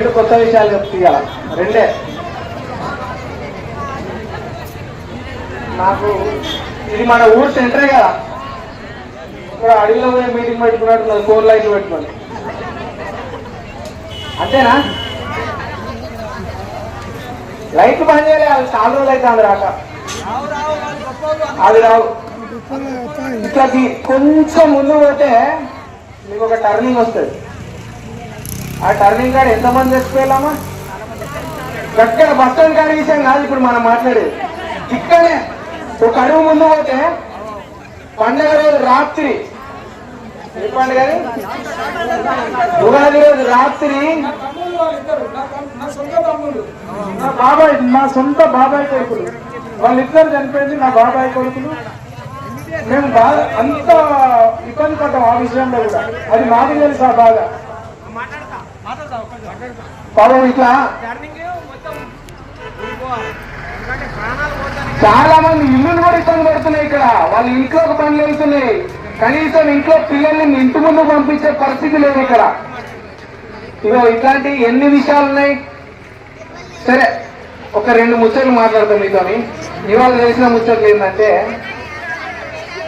రెండు కొత్త విషయాలు చెప్తా రెండే. నాకు ఇది మన ఊరు సెంటరే కదా. ఇక్కడ అడవిలో పోయి మీటింగ్ పెట్టుకున్నట్టు ఫోన్ లైట్లు పెట్టుకోండి అంతేనా? లైట్లు బంద్ చేయాలి అది చాలా రోజులు అయితే అది రాక అది రావు. ఇట్లా కొంచెం ముందు పోతే మీకు ఒక టర్నింగ్ వస్తుంది. ఆ టర్నింగ్ కాడ ఎంతమంది తెచ్చిపోయామా గట్టిగా బస్ స్టాండ్ కాడ విషయం కాదు ఇప్పుడు మనం మాట్లాడేది. ఇక్కడే ఒక అడుగు ముందు పోతే పండగ రోజు రాత్రి. ఏ పండుగ ఉగాది రోజు రాత్రి. నా బాబాయ్ నా సొంత బాబాయ్ కొడుకులు. వాళ్ళిద్దరు చనిపోయింది నా బాబాయ్ కొడుకులు. మేము బాధ అంత ఇబ్బంది పడ్డాం ఆ విషయంలో కూడా. అది మాకు తెలుసు ఆ బాధ. పాపం ఇట్లా చాలా మంది ఇల్లులు కూడా ఇబ్బంది పడుతున్నాయి ఇక్కడ. వాళ్ళ ఇంట్లోకి పనులు వెళ్తున్నాయి కనీసం ఇంట్లో పిల్లల్ని ఇంటి ముందు పంపించే పరిస్థితి లేదు ఇక్కడ. ఇగో ఇట్లాంటి ఎన్ని విషయాలు ఉన్నాయి? సరే ఒక రెండు ముచ్చట్లు మాట్లాడతాం మీతోని ఇవాళ తెలిసిన ముచ్చట్లు ఏంటంటే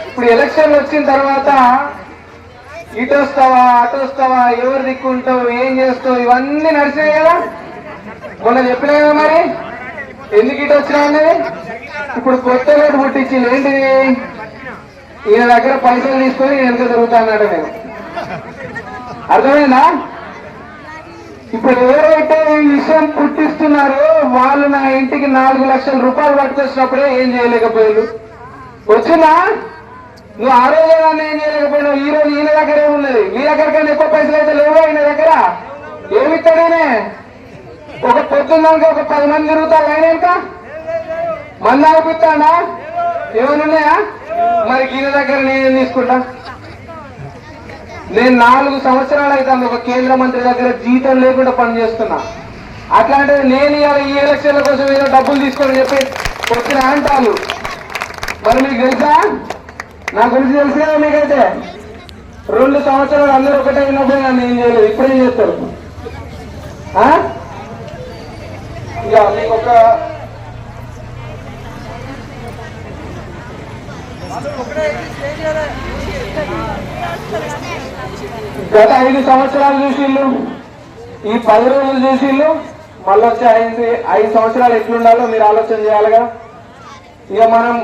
ఇప్పుడు ఎలక్షన్లు వచ్చిన తర్వాత ఇటు వస్తావా అటు వస్తావా ఎవరు దిక్కుంటావు ఏం చేస్తావు ఇవన్నీ నడిచినాయి కదా. మొన్న చెప్పినా కదా మరి? ఎందుకు ఇటు వచ్చినా అనేది ఇప్పుడు కొత్త రోడ్డు పుట్టించింది. ఏంటిది? ఈయన దగ్గర పైసలు తీసుకొని నేను వెనక అన్నాడు నేను. అర్థమైందా? ఇప్పుడు ఎవరైతే ఈ విషయం పుట్టిస్తున్నారో వాళ్ళు నా ఇంటికి నాలుగు లక్షల రూపాయలు పట్టుకొచ్చినప్పుడే ఏం చేయలేకపోయారు. వచ్చిందా? నువ్వు ఆ రోజే ఏం చేయలేకపోయినావు ఈ రోజు ఈయన దగ్గరే ఉన్నది. మీ దగ్గర కన్నా ఎక్కువ పైసలు అయితే లేవో ఆయన దగ్గర. ఏమిస్తాడేనే ఒక పొద్దున్నాక ఒక పది మంది తిరుగుతారు ఆయన ఇంకా మంది ఆగిపిస్తాడా? ఏమైనా ఉన్నాయా? మరి ఈయన దగ్గర నేనేం తీసుకుంటా? నేను నాలుగు సంవత్సరాలు అవుతాను ఒక కేంద్ర మంత్రి దగ్గర జీతం లేకుండా పనిచేస్తున్నా అట్లాంటిది నేను ఇవాళ ఈ ఎలక్షన్ల కోసం ఏదో డబ్బులు తీసుకొని చెప్పి వచ్చిన అంటారు. మరి మీకు తెలుసా? నా గురించి తెలిసినా మీకైతే? రెండు సంవత్సరాలు అందరూ ఒకటే ఉన్నప్పుడు నన్ను ఏం చేయలేదు ఇప్పుడేం చేస్తారు. ఇక మీకు ఒక గత ఐదు సంవత్సరాలు చూసిళ్ళు ఈ పది రోజులు చూసిళ్ళు మళ్ళీ వచ్చే ఐదు ఐదు సంవత్సరాలు ఎట్లుండాలో మీరు ఆలోచన చేయాలిగా. ఇక మనం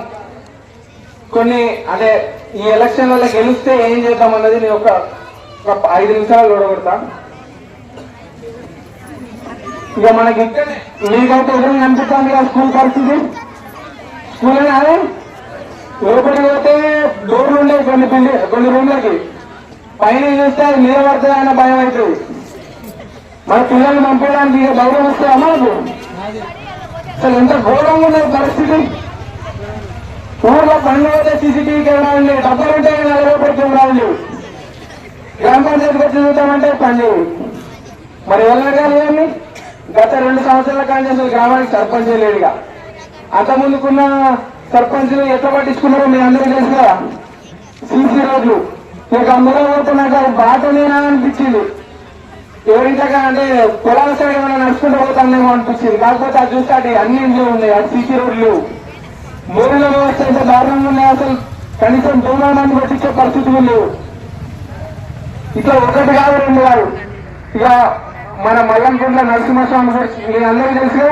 కొన్ని అంటే ఈ ఎలక్షన్ వల్ల గెలిస్తే ఏం చేద్దాం అన్నది నేను ఒక ఐదు నిమిషాలు చూడగొడతా ఇక మనకి మీకైతే ఎదురు కనిపిస్తాను కదా స్కూల్ పరిస్థితి? స్కూల్ అదే? లోపలికి పోతే డోర్లు ఉండేవి కొన్ని బిల్డి కొన్ని రూమ్లకి. పైన చూస్తే అది మీద పడుతుంది భయం అవుతుంది. మన పిల్లల్ని పంపించడానికి ఇక ధైర్యం వస్తే మనకు? అసలు ఎంత ఘోరంగా ఉన్నది పరిస్థితి? ఊర్లో బండ్లు పోతే సీసీటీవీ కెమెరాలు లేవు డబ్బులు ఉంటే నలభై రూపాయల కెమెరాలు లేవు గ్రామ పంచాయతీకి వచ్చి చూద్దామంటే పని. మరి ఎవరు ఏమి గత రెండు సంవత్సరాల కానీ అసలు గ్రామానికి సర్పంచ్ లేడుగా అంత ముందుకున్న సర్పంచ్లు ఎట్లా పట్టించుకున్నారో మీ అందరూ తెలుసు కదా? సీసీ రోడ్లు. మీకు అందులో పోతే నాకు అది బాటనేనా అనిపించింది. ఎవరింతగా అంటే పొలాల సైడ్ ఏమైనా నడుచుకుంటూ పోతానేమో అనిపించింది. కాకపోతే అది చూస్తే అటు అన్ని ఇంట్లో ఉన్నాయి. అది సీసీ రోడ్లు. మూడుల ఎంత దారుణంగా ఉన్నాయి అసలు. కనీసం దూరం పట్టించే పరిస్థితులు లేవు. ఇట్లా ఒకటి కాదు రెండు కాదు. ఇక మన మల్లంకుంట్ల నరసింహస్వామి గురించి మీ అందరికీ తెలుసు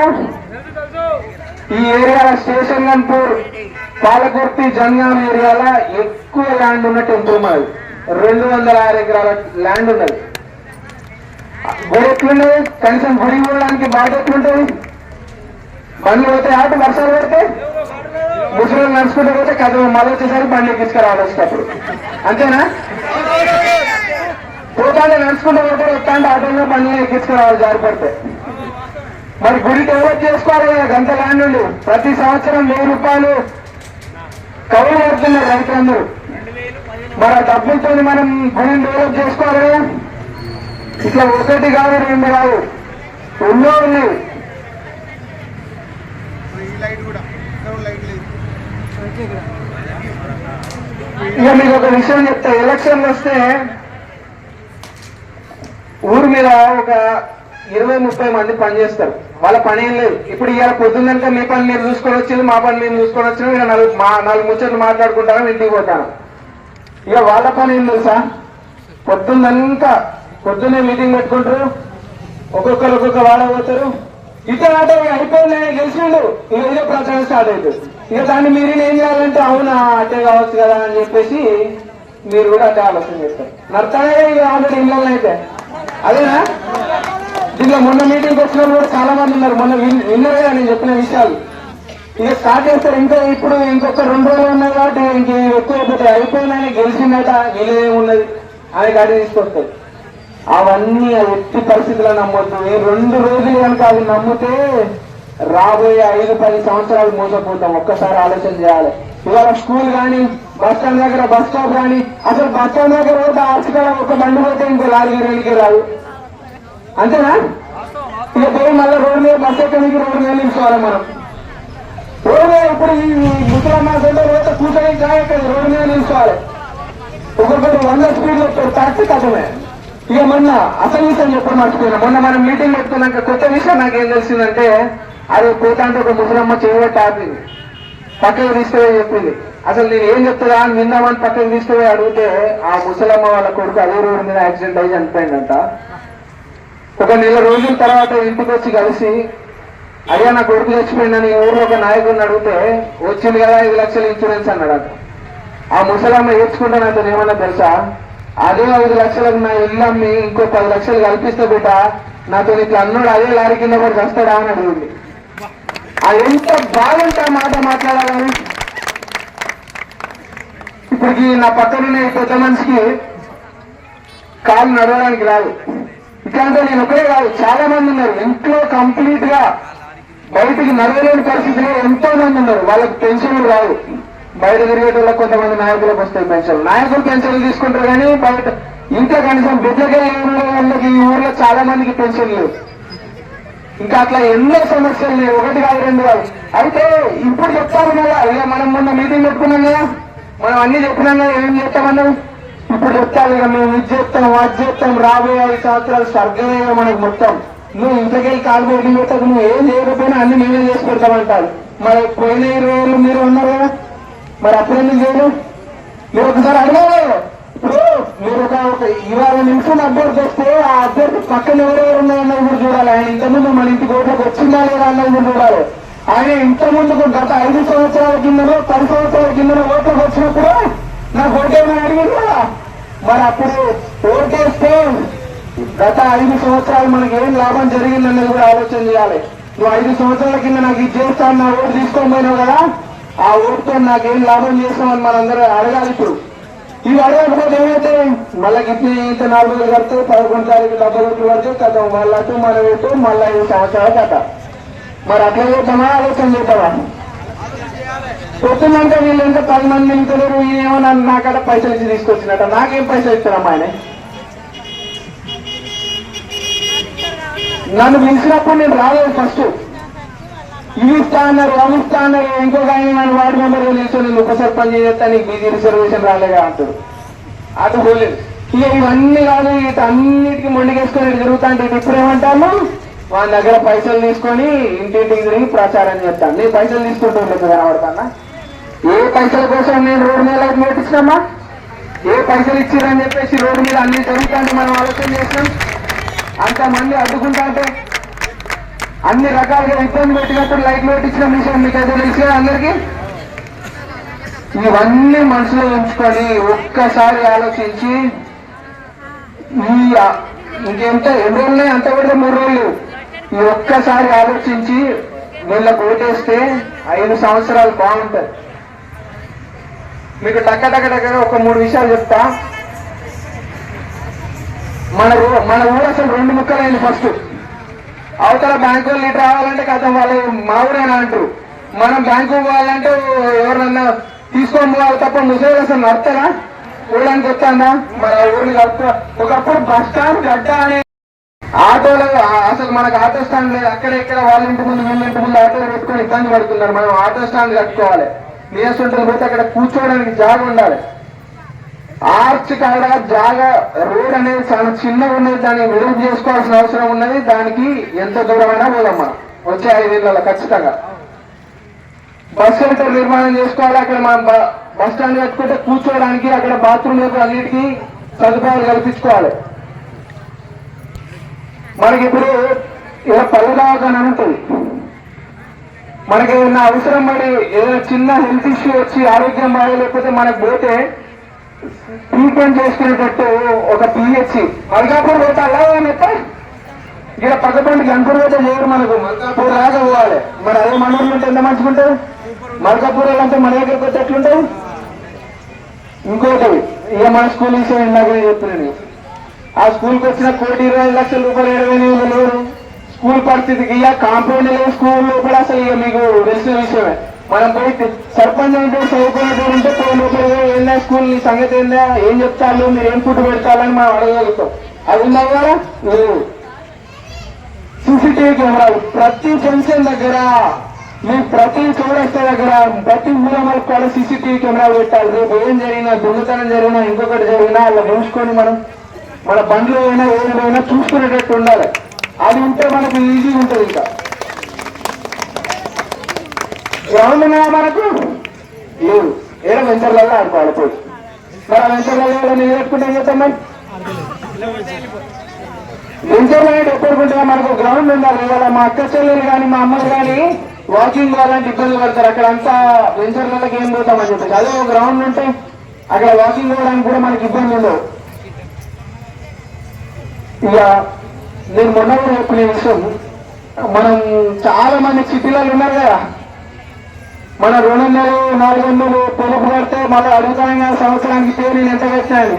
ఈ ఏరియాల స్టేషన్ గన్పూర్ పాలకుర్తి జంగాం ఏరియాల ఎక్కువ ల్యాండ్ ఉన్న టెంపుల్ మాది. రెండు వందల ఆరు ఎకరాల ల్యాండ్ ఉన్నది. గుడి ఎట్లున్నది కనీసం గుడి పోవడానికి బాధ ఎట్లుంటుంది బండ్లు పోతే ఆట వర్షాలు పడితే? ముసలి నడుచుకుంటూ పోతే కథ మళ్ళీ వచ్చేసరికి బండి ఎక్కించుకురావాలి వచ్చేటప్పుడు అంతేనా? పోతాంటే నడుచుకుంటూ పోతే వస్తాంటే ఆటోలో బండి ఎక్కించుకురావాలి జారిపడితే మరి గుడి డెవలప్ చేసుకోవాలి కదా గంట ల్యాండ్ నుండి ప్రతి సంవత్సరం వెయ్యి రూపాయలు కవులు పడుతున్నారు రైతులందరూ. మరి ఆ డబ్బులతో మనం గుడిని డెవలప్ చేసుకోవాలి కదా. ఇట్లా ఒకటి కాదు రెండు కాదు. ఎన్నో ఉన్నాయి. ఇక మీకు ఒక విషయం చెప్తా. ఎలక్షన్లు వస్తే ఊరు మీద ఒక ఇరవై ముప్పై మంది పని చేస్తారు. వాళ్ళ పని ఏం లేదు. ఇప్పుడు ఇవాళ పొద్దున్నక మీ పని మీరు చూసుకొని వచ్చింది మా పని మేము చూసుకొని వచ్చినాం ఇక నాలుగు మా నాలుగు ముచ్చట్లు మాట్లాడుకుంటాను ఇంటికి పోతాను ఇక వాళ్ళ పని ఏం తెలుసా? పొద్దున్నంతా పొద్దున్నే మీటింగ్ పెట్టుకుంటారు. ఒక్కొక్కరు ఒక్కొక్క వాడ పోతారు. ఇతర ఆట అయిపోయింది గెలిచిండు. ఇక ఇదే ప్రచారం స్టార్ట్ అవుతుంది ఇక దాన్ని మీరు ఏం చేయాలంటే అవునా అట్టే కావచ్చు కదా అని చెప్పేసి మీరు కూడా అట్టే ఆలోచన చేస్తారు. నడతానే ఇక ఆల్రెడీ ఇళ్ళలో అయితే. అదేనా? దీంట్లో మొన్న మీటింగ్ వచ్చిన వాళ్ళు కూడా చాలా మంది ఉన్నారు. మొన్న విన్నరే నేను చెప్పిన విషయాలు. ఇక స్టార్ట్ చేస్తారు. ఇంకా ఇప్పుడు ఇంకొక రెండు రోజులు ఉన్నాయి కాబట్టి ఇంక ఎక్కువ అయిపోతాయి అయిపోయినా గెలిచిందట గెలిదేమున్నది అని గాడి తీసుకొస్తారు అవన్నీ ఎట్టి పరిస్థితుల్లో నమ్మొద్దు. రెండు రోజులు కనుక అవి నమ్మితే రాబోయే ఐదు పది సంవత్సరాలు మోసపోతాం. ఒక్కసారి ఆలోచన చేయాలి. ఇవాళ స్కూల్ కానీ బస్ స్టాండ్ దగ్గర బస్ స్టాప్ కానీ అసలు బస్ స్టాండ్ దగ్గర పోతే ఆర్చికాడ ఒక బండి పోతే ఇంకో లారీ రైలుకి రాదు. అంతేనా? ఇక పోయి మళ్ళీ రోడ్డు మీద బస్ ఎక్కడానికి రోడ్డు మీద నిలుచుకోవాలి మనం. రోడ్డు మీద ఇప్పుడు ఈ ముసలమ్మ సెంటర్ పోతే కూర్చొని జాగ్రత్త రోడ్డు మీద నిలుచుకోవాలి. ఒక్కొక్కరు వంద స్పీడ్ వస్తారు కరెక్ట్ కథమే ఇక మొన్న అసలు విషయం చెప్పడం మర్చిపోయినా మొన్న మనం మీటింగ్ పెట్టుకున్నాక కొత్త విషయం నాకు ఏం తెలిసిందంటే అది పోతా అంటే ఒక ముసలమ్మ చేయబట్టి ఆపింది పక్కకి తీసుకుపోయి చెప్పింది. అసలు నేను ఏం చెప్తుందా అని విందామని పక్కకి తీసుకుపోయి అడిగితే ఆ ముసలమ్మ వాళ్ళ కొడుకు అదే రోడ్డు మీద యాక్సిడెంట్ అయ్యి చనిపోయిందంట. ఒక నెల రోజుల తర్వాత ఇంటికి వచ్చి కలిసి అయ్యా నా కొడుకు చచ్చిపోయిందని ఊర్లో ఒక నాయకుడిని అడిగితే వచ్చింది కదా ఐదు లక్షల ఇన్సూరెన్స్ అన్నాడు ఆ ముసలమ్మ ఏడ్చుకుంటే అతను ఏమన్నా తెలుసా? అదే ఐదు లక్షలకు నా ఇల్లు అమ్మి ఇంకో పది లక్షలు కల్పిస్తే బిడ్డ నాతో ఇట్లా అన్నాడు అదే లారీ కింద పడి వస్తాడా అని అడిగింది. అది ఎంత బాగుంటే మాట మాట్లాడాలని? ఇప్పటికి నా పక్కనున్న పెద్ద మనిషికి కాలు నడవడానికి రాదు. ఇట్లాంటి నేను ఒకే కాదు చాలా మంది ఉన్నారు. ఇంట్లో కంప్లీట్గా బయటికి నడవలేని పరిస్థితిలో ఎంతో మంది ఉన్నారు. వాళ్ళకి పెన్షన్లు రావు. బయట తిరిగేటోళ్ళకి కొంతమంది నాయకులకు వస్తాయి పెన్షన్లు. నాయకులు పెన్షన్లు తీసుకుంటారు కానీ బయట ఇంకా కనీసం బిడ్డకే లేని వాళ్ళకి ఈ ఊర్లో చాలా మందికి పెన్షన్ లేవు. ఇంకా అట్లా ఎన్నో సమస్యలు లేవు ఒకటి కాదు రెండు కాదు. అయితే ఇప్పుడు చెప్తారు కదా ఇక మనం మొన్న మీటింగ్ పెట్టుకున్నాం కదా. మనం అన్ని చెప్పినాం కదా ఏం చెప్తామన్నాం ఇప్పుడు చెప్తారు ఇక మేము ఇది చేస్తాం అది చెప్తాం రాబోయే ఐదు సంవత్సరాలు స్వర్గమే మనకు మొత్తం. నువ్వు ఇంతకెళ్ళి కాలు పెట్టి పెట్టకు నువ్వు ఏం చేయకపోయినా అన్ని మేమే చేసి పెడతామంటారు. మరి పోయిన ఇరవై ఏళ్ళు మీరు ఉన్నారు కదా. మరి అప్పుడు ఎందుకు చేయరు? మీరు ఒకసారి అడగలేదు మీరు ఒక ఇరవై ఇవాళ నిమిషం అభ్యర్థి వస్తే ఆ అభ్యర్థి పక్కన ఎవరెవరు ఉన్నాయన్నది కూడా చూడాలి. ఆయన ఇంతకుముందు మన ఇంటికి ఓట్లకు వచ్చిందా లేదా అన్నది కూడా చూడాలి. ఆయన ఇంత గత ఐదు సంవత్సరాల కిందనో పది సంవత్సరాల కిందనో ఓట్లకు వచ్చినప్పుడు నాకు ఓటేమని అడిగింది కదా? మరి అప్పుడు ఓటేస్తే గత ఐదు సంవత్సరాలు మనకి ఏం లాభం జరిగిందన్నది కూడా ఆలోచన చేయాలి. నువ్వు ఐదు సంవత్సరాల కింద నాకు ఇది చేస్తాను నా ఓటు తీసుకొని పోయినావు కదా? ఆ ఓటుతో నాకేం లాభం చేస్తామని మనందరూ అడగాలి ఇప్పుడు. ఇవి అడగకపోతే ఏమైతే? మళ్ళీ ఇప్పుడు ఇంత నాలుగు రోజులు కడితే పదకొండు తారీఖు డబ్బై రోజులు కడితే కదా కథ. అటు మన రేటు మళ్ళీ ఇంత ఆచార కథ. మరి అట్లా చేద్దామా? ఆలోచన చేద్దామా? పొద్దున్నంటే వీళ్ళు ఇంకా పది మంది నింపుతలేరు ఏమో నన్ను నాకాడ పైసలు ఇచ్చి తీసుకొచ్చినట్ట నాకేం పైసలు ఇస్తారమ్మా ఆయన? నన్ను పిలిచినప్పుడు నేను రాలేదు ఫస్ట్. ఇవి ఇస్తా అన్నారు అవి ఇస్తా అన్నారు ఇంకొక ఆయన నన్ను వార్డు మెంబర్ నిల్చొని ఉప సర్పంచ్ చేస్తా నీకు బీజీ రిజర్వేషన్ రాలేగా అంటాడు. అటు పోలేదు. ఇక ఇవన్నీ కాదు ఇటు అన్నిటికీ మొండికేసుకొని జరుగుతుంటే జరుగుతా అంటే ఇప్పుడు వాళ్ళ దగ్గర పైసలు తీసుకొని ఇంటింటికి తిరిగి ప్రచారం చేస్తాను నేను పైసలు తీసుకుంటూ ఉండదు కనబడతానా? ఏ పైసల కోసం నేను రోడ్డు మీద లైట్ ఏ పైసలు ఇచ్చిరని చెప్పేసి రోడ్డు మీద అన్ని జరుగుతాంటే మనం ఆలోచన చేసినాం. అంతమంది అడ్డుకుంటా అంటే అన్ని రకాలుగా ఇబ్బంది పెట్టినప్పుడు లైట్లు పెట్టించిన విషయం మీకు అయితే తెలిసి అందరికి? ఇవన్నీ మనసులో ఉంచుకొని ఒక్కసారి ఆలోచించి ఈ ఇంకెంత ఎన్ని రోజులు అంత కూడా మూడు రోజులు. ఈ ఒక్కసారి ఆలోచించి వీళ్ళకి ఓటేస్తే ఐదు సంవత్సరాలు బాగుంటాయి మీకు టక్క టక్క టక్క ఒక మూడు విషయాలు చెప్తా. మన మన ఊరు అసలు రెండు ముక్కలైంది ఫస్ట్. అవతల బ్యాంకు వాళ్ళు ఇటు రావాలంటే కదా వాళ్ళు మా అంటారు. మనం బ్యాంకు పోవాలంటే ఎవరన్నా తీసుకొని పోవాలి తప్ప ముసలి అసలు నడతారా? ఊళ్ళని వస్తాందా? మన ఊరిని కలుపుతా. ఒకప్పుడు బస్ స్టాండ్ గడ్డ అనే ఆటోలు అసలు మనకు ఆటో స్టాండ్ లేదు. అక్కడ ఇక్కడ వాళ్ళ ఇంటి ముందు వీళ్ళ ఇంటి ముందు ఆటోలు పెట్టుకొని ఇబ్బంది పడుతున్నారు. మనం ఆటో స్టాండ్ కట్టుకోవాలి. నీరసంటలు పోతే అక్కడ కూర్చోవడానికి జాగా ఉండాలి. ఆర్చ్ కాడ జాగా రోడ్ అనేది చాలా చిన్నగా ఉన్నది దాన్ని విడుదల చేసుకోవాల్సిన అవసరం ఉన్నది. దానికి ఎంత దూరమైనా పోదాం మనం వచ్చే ఐదేళ్ళ ఖచ్చితంగా. బస్ సెంటర్ నిర్మాణం చేసుకోవాలి అక్కడ మనం బస్ స్టాండ్ కట్టుకుంటే కూర్చోవడానికి అక్కడ బాత్రూమ్ అన్నిటికీ సదుపాయాలు కల్పించుకోవాలి. మనకి ఇప్పుడు ఇలా పల్లె దవాఖాన ఉంటుంది. మనకి ఏదైనా అవసరం పడి ఏదైనా చిన్న హెల్త్ ఇష్యూ వచ్చి ఆరోగ్యం బాగోలేకపోతే మనకు పోతే ట్రీట్మెంట్ చేసుకునేటట్టు ఒక పిహెచ్సి మల్కాపూర్ పోతే అలా అయితే ఇక్కడ పక్కపండి గంటూరు పోతే చేయరు మనకు. మల్కాపూర్ రాగా పోవాలి. మరి అదే మనూరులో ఉంటే ఎంత మంచిగా ఉంటుంది? మల్కాపూర్ అంటే మన దగ్గరికి వచ్చి ఎట్లుంటుంది ఇంకోటి ఇక మన స్కూల్ విషయం ఇందాక చెప్తున్నాను ఆ స్కూల్కి వచ్చిన కోటి ఇరవై లక్షల రూపాయలు ఇరవై ఎనిమిది లేరు స్కూల్ పరిస్థితికి ఇక కాంపౌండ్ లేదు స్కూల్ లోపల అసలు ఇక మీకు తెలిసిన విషయమే. మనం పోయి సర్పంచ్ అంటే చదువుకున్నట్టు ఉంటే పోయినప్పుడు ఏందా స్కూల్ నీ సంగతి ఏందా ఏం చెప్తారు మీరు ఏం ఫుడ్ పెడతారని మనం అడగలుగుతాం అది ఉందా కదా లేదు. సీసీటీవీ కెమెరాలు ప్రతి జంక్షన్ దగ్గర మీ ప్రతి చౌరస్తా దగ్గర ప్రతి ఊరమలకు కూడా సీసీటీవీ కెమెరాలు పెట్టాలి. రేపు ఏం జరిగినా దొంగతనం జరిగినా ఇంకొకటి జరిగినా అలా చూసుకొని మనం మన బండ్లు అయినా ఏమైనా చూసుకునేటట్టు ఉండాలి. అది ఉంటే మనకు ఈజీగా ఉంటుంది ఇంకా. గ్రౌండ్ ఉన్నాయా లేదు ఏదో వెంచర్లలో ఆడుకోవాలి పోయి. మరి ఆ వెంచర్లలో నేను పెట్టుకుంటే ఏం మరి? వెంచర్లైట్ ఎప్పుడుకుంటే మనకు గ్రౌండ్ ఉండాలి. ఇవాళ మా అక్క చెల్లెలు కానీ మా అమ్మలు కానీ వాకింగ్ కావాలంటే ఇబ్బంది పడతారు. అక్కడ అంతా వెంచర్లకి ఏం పోతామని చెప్పేసి. అదే గ్రౌండ్ ఉంటే అక్కడ వాకింగ్ పోవడానికి కూడా మనకి ఇబ్బంది ఉండవు ఇక నేను మొన్న కూడా చెప్పిన విషయం. మనం చాలా మంది సిటీలలో ఉన్నారు కదా. మన రెండు వందలు నాలుగు వందలు పొలుపు కడితే మళ్ళీ అడుగుతాను సంవత్సరానికి పేరు నేను ఎంత కట్టాను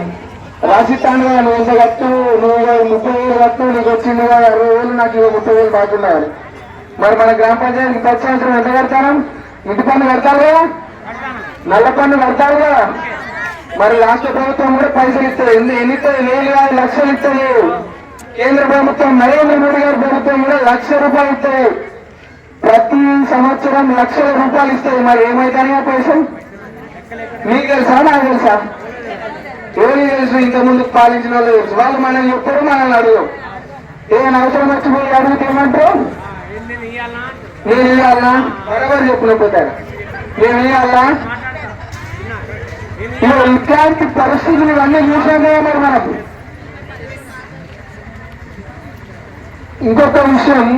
రాసిస్తాను కదా నువ్వు ఎంత కట్టు? నువ్వు ముప్పై వేలు కట్టు నీకు వచ్చింది కదా అరవై వేలు నాకు ఇక ముప్పై వేలు బాగున్నారు మరి మన గ్రామ పంచాయతీకి ప్రతి సంవత్సరం ఎంత కడతాను ఇంటి పన్ను కడతారు కదా? నల్ల పన్ను కడతారు కదా? మరి రాష్ట్ర ప్రభుత్వం కూడా పైసలు ఇస్తుంది ఎన్ని ఎన్ని వేలు కాదు లక్షలు ఇస్తాయి కేంద్ర ప్రభుత్వం నరేంద్ర మోడీ గారి ప్రభుత్వం కూడా లక్ష రూపాయలు ఇస్తాయి ప్రతి సంవత్సరం లక్షల రూపాయలు ఇస్తుంది మరి ఏమైతాయి ఆ పైసలు? మీకు తెలుసా? నాకు తెలుసా? ఎవరికి తెలుసు? ఇంత ముందు పాలించిన వాళ్ళు తెలుసు. వాళ్ళు మనం చెప్తారు మనల్ని అడుగు ఏదైనా అవసరం వచ్చిపోయి అడిగితే ఏమంటారు? నేను ఇవ్వాలనా బరాబర్ చెప్పినపోతారు నేను ఇవ్వాలనా ఇట్లాంటి పరిస్థితులు ఇవన్నీ చూసాం మరి మనకు. ఇంకొక విషయం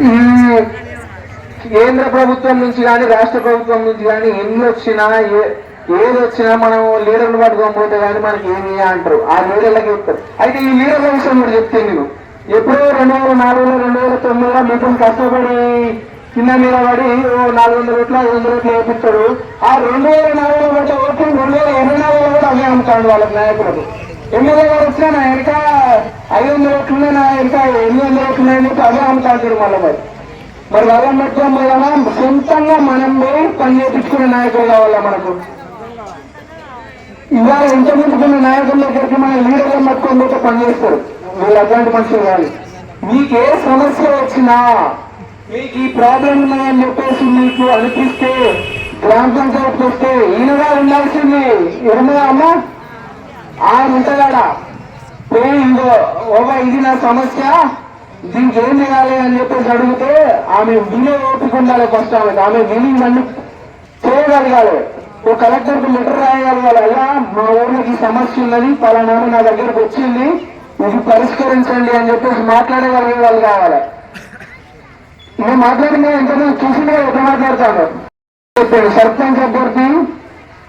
ఈ కేంద్ర ప్రభుత్వం నుంచి కానీ రాష్ట్ర ప్రభుత్వం నుంచి కానీ ఎన్ని వచ్చినా ఏ- ఏది వచ్చినా మనం లీడర్లు పట్టుకొని పోతే కానీ మనకి ఏమి అంటారు. ఆ లీడర్లకి చెప్తారు. అయితే ఈ లీడర్ల విషయం కూడా చెప్తే నేను. ఎప్పుడో రెండు వేల నాలుగులో రెండు వేల తొమ్మిదిలో మీతో కష్టపడి కింద మీద పడి ఓ నాలుగు వందల ఓట్లు ఐదు వందల ఓట్లు వేపిస్తాడు. ఆ రెండు వేల నాలుగులో పడ్డ ఓట్లు రెండు వేల ఇరవై నాలుగులో కూడా అవే అమ్ముతాడు వాళ్ళకి నాయకులకు ఎమ్మెల్యే గారు వచ్చినా నా వెనక ఐదు వందల ఓట్లున్నాయి నా వెనక ఎనిమిది వందల ఓట్లున్నాయని చెప్పి అదే అమ్ముతాడు మళ్ళీ మరి. మరి వాళ్ళని పెట్టుకోం పోదామా సొంతంగా మనం పోయి పని చేయించుకునే నాయకులు కావాలా మనకు? ఇవాళ ఎంత ముందుకున్న నాయకుల దగ్గరికి మన లీడర్లను పట్టుకొని పోతే పని చేస్తారు. వీళ్ళు అట్లాంటి మనుషులు కాదు. మీకు ఏ సమస్య వచ్చినా మీకు ఈ ప్రాబ్లం ఉన్నాయని చెప్పేసి మీకు అనిపిస్తే గ్రామ పంచాయతీ వస్తే ఈయనగా ఉండాల్సింది ఎవరున్నా అమ్మా? ఆయన ఉంటగాడా ఏ ఇంకో ఓబా ఇది నా సమస్య. దీనికి ఏం చేయాలి అని చెప్పేసి అడిగితే ఆమె వినే ఓపిక ఉండాలి ఫస్ట్ ఆమె ఆమె విని మళ్ళీ చేయగలగాలి. ఓ కలెక్టర్కి లెటర్ రాయగలగాలి అలా మా ఊర్లోకి ఈ సమస్య ఉన్నది. పలానా నా దగ్గరకు వచ్చింది. ఇది పరిష్కరించండి అని చెప్పేసి మాట్లాడగలిగే వాళ్ళు కావాలి. నేను మాట్లాడిన ఎంత చూసిందే ఎంత మాట్లాడతాను చెప్పాడు. సర్పంచ్ అభ్యర్థి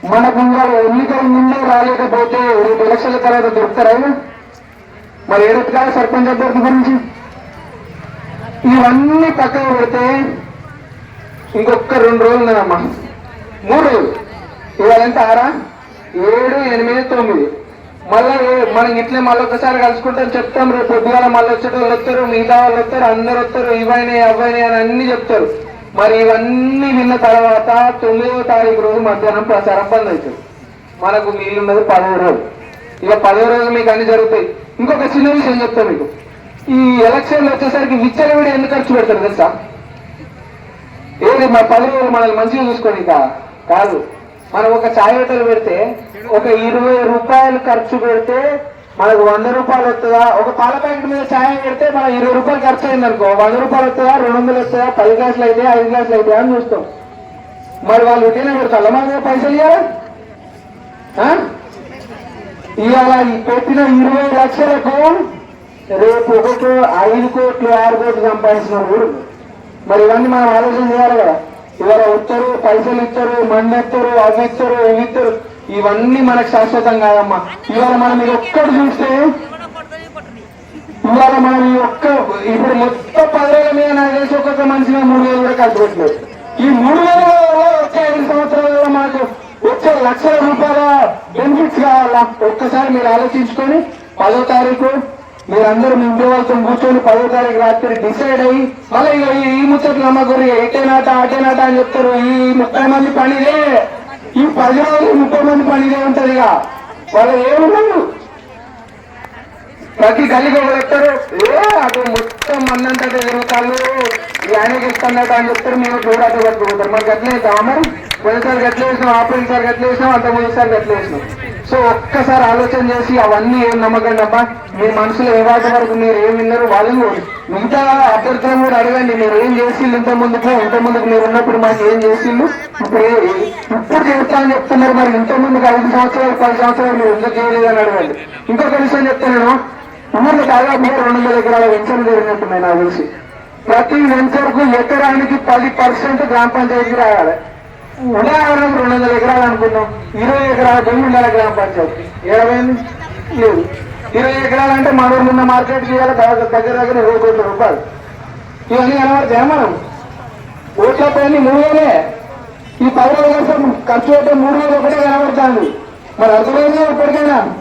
మనకు ఇంకా ఎన్నికల ముందే రాలేకపోతే రేపు ఎలక్షన్ల తర్వాత దొరుకుతారా మరి ఏడెత్తుగా సర్పంచ్ అభ్యర్థి గురించి. ఇవన్నీ పక్కన పెడితే ఇంకొక రెండు రోజులు ఉన్నదమ్మా మూడు రోజులు. ఇవాళ ఎంత? ఆరా? ఏడు ఎనిమిది తొమ్మిది. మళ్ళీ మనం ఇట్లే మళ్ళీ ఒకసారి కలుసుకుంటాం చెప్తాం రేపు పొద్దుగాల మళ్ళీ వచ్చేటోళ్ళు వస్తారు మిగతా వాళ్ళు వస్తారు అందరు వస్తారు ఇవైనా అవైనా అని అన్ని చెప్తారు. మరి ఇవన్నీ విన్న తర్వాత తొమ్మిదవ తారీఖు రోజు మధ్యాహ్నం ప్రచారం బంద్ అవుతుంది మనకు మిగిలిన్నది పదవ రోజు. ఇక పదవ రోజు మీకు అన్ని జరుగుతాయి. ఇంకొక చిన్న విషయం చెప్తా మీకు. ఈ ఎలక్షన్లు వచ్చేసరికి విచ్చలవిడి ఎందుకు ఖర్చు పెడతారు తెలుసా? ఏది మా పది రోజులు మనల్ని మంచిగా చూసుకోండి ఇంకా కాదు. మనం ఒక ఛాయ్ హోటల్ పెడితే ఒక ఇరవై రూపాయలు ఖర్చు పెడితే మనకు వంద రూపాయలు వస్తుందా? ఒక పాల ప్యాకెట్ మీద సాయం పెడితే మనం ఇరవై రూపాయలు ఖర్చు అయింది అనుకో వంద రూపాయలు వస్తుందా రెండు వందలు వస్తుందా పది గ్లాసులు అయితే ఐదు గ్లాసులు అయితే అని చూస్తాం. మరి వాళ్ళు ఉట్టిన పెడతారు మన పైసలు ఇవ్వాలా ఆ? ఇవాళ పెట్టిన ఇరవై లక్షలకు రేపు ఒకటి ఐదు కోట్లు ఆరు కోట్లు సంపాదించిన ఊరు. మరి ఇవన్నీ మనం ఆలోచన చేయాలి కదా. ఇవాళ వచ్చారు పైసలు ఇస్తారు మంది ఇస్తారు అవి ఇస్తారు ఇవి ఇస్తారు. ఇవన్నీ మనకు శాశ్వతం కాదమ్మా. ఇవాళ మనం ఇది ఒక్కటి చూస్తే ఇవాళ మనం ఈ ఒక్క ఇప్పుడు మొత్తం పదివేల మీద నాకు తెలిసి ఒక్కొక్క మనిషిగా మూడు వేలు కూడా ఖర్చు పెట్టలేదు. ఈ మూడు వేల వచ్చే ఐదు సంవత్సరాలలో మాకు వచ్చే లక్షల రూపాయల బెనిఫిట్స్ కావాలా? ఒక్కసారి మీరు ఆలోచించుకొని పదో తారీఖు మీరందరూ మీ ఇంటి వాళ్ళతో కూర్చొని పదో తారీఖు రాత్రి డిసైడ్ అయ్యి మళ్ళీ ఈ ముచ్చట్లు అమ్మ గురి ఎయిటే నాట ఆటే నాట అని చెప్తారు. ఈ ముప్పై మంది పనిదే ఈ పది రోజులు ముప్పై మంది పనిదే ఉంటది ఇక. వాళ్ళు ఏమున్నారు ప్రతి గల్లికి ఒకరు చెప్తారు ఏ అటు మొత్తం మన్నంతా తిరుగుతాళ్ళు. ఈ ఆయనకి ఇస్తున్నట్టు అని చెప్తారు మేము చూడాలి పట్టుకుంటారు మరి గట్లే వేసామా మరి? పోయినసారి గట్లే వేసినాం ఆపరేషన్ సార్ గట్లే వేసినాం అంత ముందుసారి గట్లే వేసినాం సో ఒక్కసారి ఆలోచన చేసి అవన్నీ ఏం నమ్మకండి అబ్బా? మీ మనసులో ఏ వాటి వరకు మీరు ఏం విన్నారు వాళ్ళని మిగతా అభ్యర్థులను కూడా అడగండి. మీరు ఏం చేసిళ్ళు ఇంత ముందుకు? ఇంత ముందుకు మీరు ఉన్నప్పుడు మాకు ఏం చేసిళ్ళు? ఇప్పుడు ఇప్పుడు చేస్తా అని చెప్తున్నారు మరి. ఇంత ముందుకు ఐదు సంవత్సరాలు పది సంవత్సరాలు మీరు ఎందుకు చేయలేదని అడగండి. ఇంకొక విషయం చెప్తున్నాను. ఊర్లో దాదాపు రెండు వందల ఎకరాల వెంచర్లు జరిగినట్టున్నాయి నాకు తెలిసి. ప్రతి వెంచర్కు ఎకరానికి పది పర్సెంట్ గ్రామ పంచాయతీకి రావాలి ఉదాహరణకు రెండు వందల ఎకరాలు అనుకున్నాం ఇరవై ఎకరాల భూమి ఉండాలి గ్రామ పంచాయతీ. ఇరవై లేదు. ఇరవై ఎకరాలు అంటే మన ఊర్లో ఉన్న మార్కెట్ చేయాలి దగ్గర దగ్గర ఇరవై కోట్ల రూపాయలు. ఇవన్నీ కనబడతాయా మనం ఓట్ల పైన మూడు వేలే ఈ పది రోజుల కోసం ఖర్చు పెట్టే మూడు వేలు ఒకటే కనబడుతుంది. మరి అర్థమైంది ఇప్పటికైనా?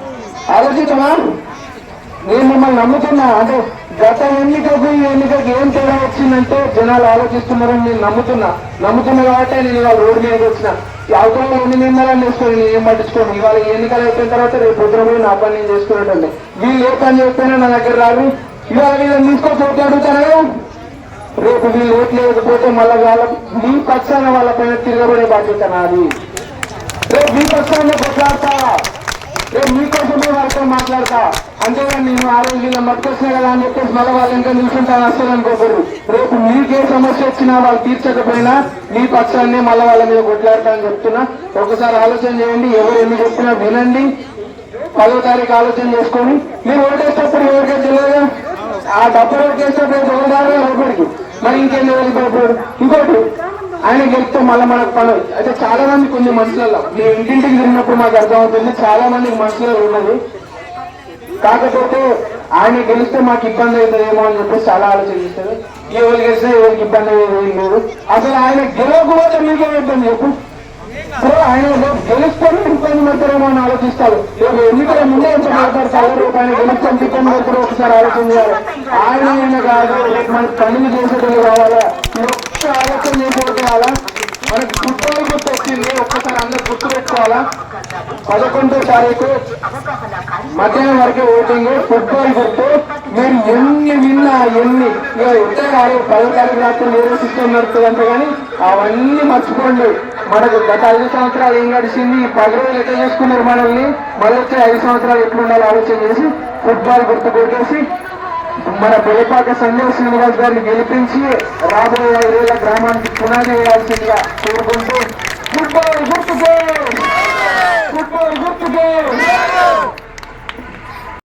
ఆలోచించమా నేను మిమ్మల్ని నమ్ముతున్నా. అంటే గత ఎన్నికకు ఈ ఎన్నికకు ఏం తేడా వచ్చిందంటే జనాలు ఆలోచిస్తున్నారని నేను నమ్ముతున్నా. నమ్ముతున్నా కాబట్టి నేను ఇవాళ రోడ్డు మీదకి వచ్చిన. అవతల ఎన్ని నిర్ణయాలు చేసుకోండి నేను ఏం పట్టించుకోండి ఇవాళ ఈ ఎన్నికలు అయిపోయిన తర్వాత రేపు పొద్దున పోయి నా పని నేను చేసుకున్నట్టు వీళ్ళు ఏ పని చేస్తేనే నా దగ్గర రారు. ఇవాళ వీళ్ళని తీసుకొని ఓట్లు అడుగుతారా? రేపు వీళ్ళు ఓట్లు లేకపోతే మళ్ళీ వాళ్ళ మీ పక్షాన వాళ్ళ పైన తిరగబడే బాధ్యత నాది. రేపు మీ పక్షాన్ని కొట్లాడతా. రేపు మీకోసమే వాళ్ళతో మాట్లాడతా. అంతేగాని నేను ఆ రోజు వీళ్ళని పట్టుకొచ్చినా కదా అని చెప్పేసి మళ్ళీ వాళ్ళు ఇంకా నిల్చుంటాను అసలు అనుకోకూడదు రేపు మీకే సమస్య వచ్చినా వాళ్ళు తీర్చకపోయినా మీ పక్షాన్ని మళ్ళీ వాళ్ళ మీద కొట్లాడతా అని చెప్తున్నా. ఒకసారి ఆలోచన చేయండి ఎవరు ఎన్ని చెప్పినా వినండి. పదో తారీఖు ఆలోచన చేసుకొని. మీరు ఓటేసేటప్పుడు ఎవరికే తెలియదు ఆ డబ్బులు ఓటేసేటప్పుడు ఎవరు లోపలికి మరి ఇంకేం వెళ్ళిపోతాడు ఇంకోటి ఆయన గెలిస్తే మళ్ళీ మనకు పని అయితే చాలా మంది కొన్ని మనుషులలో. మేము ఇంటింటికి తిరిగినప్పుడు మాకు అర్థమవుతుంది చాలా మంది మనుషులలో ఉన్నది. కాకపోతే ఆయన గెలిస్తే మాకు ఇబ్బంది అవుతుందేమో అని చెప్పేసి చాలా ఆలోచిస్తారు ఎవరు గెలిస్తే ఎవరికి ఇబ్బంది అయ్యేది లేదు. అసలు ఆయన గెలవకపోతే మీకేం ఇబ్బంది? చెప్పు సో ఆయన గెలుస్తారు ఇబ్బంది పడతారేమో అని ఆలోచిస్తారు. రేపు ఎన్నికల ముందే ఎంత మాట్లాడతారు రేపు ఆయన గెలుస్తాను ఇబ్బంది పడతారు ఒకసారి ఆలోచించారు ఆయన కాదు రేపు మనకి పనులు చేసేటప్పుడు కావాలా? ఒక్క ఆలోచన చేసేది కావాలా మనకి గుర్తులు గుర్తు ఒక్కసారి అందరు గుర్తు పెట్టుకోవాలా పదకొండో తారీఖు మధ్యాహ్నం వరకే ఓటింగ్ ఫుట్బాల్ గుర్తు మీరు ఎన్ని విన్నా ఎన్ని ఇక ఉంటే కాదు పదో తారీఖు రాత్రి వేరే సిస్టమ్ కానీ అవన్నీ మర్చిపోండి మనకు గత ఐదు సంవత్సరాలు ఏం గడిచింది ఈ పది రోజులు ఎట్లా చేసుకున్నారు మనల్ని మళ్ళీ వచ్చే ఐదు సంవత్సరాలు ఎట్లుండాలో ఆలోచన చేసి ఫుట్బాల్ గుర్తు కొట్టేసి మన పొలపాక సంజయ్ శ్రీనివాస్ గారిని గెలిపించి రాబోయే ఐదేళ్ళ గ్రామానికి పునాది వేయాల్సిందిగా కోరుకుంటూ ఫుట్బాల్ గుర్తుకే! ఫుట్బాల్ గుర్తుకే!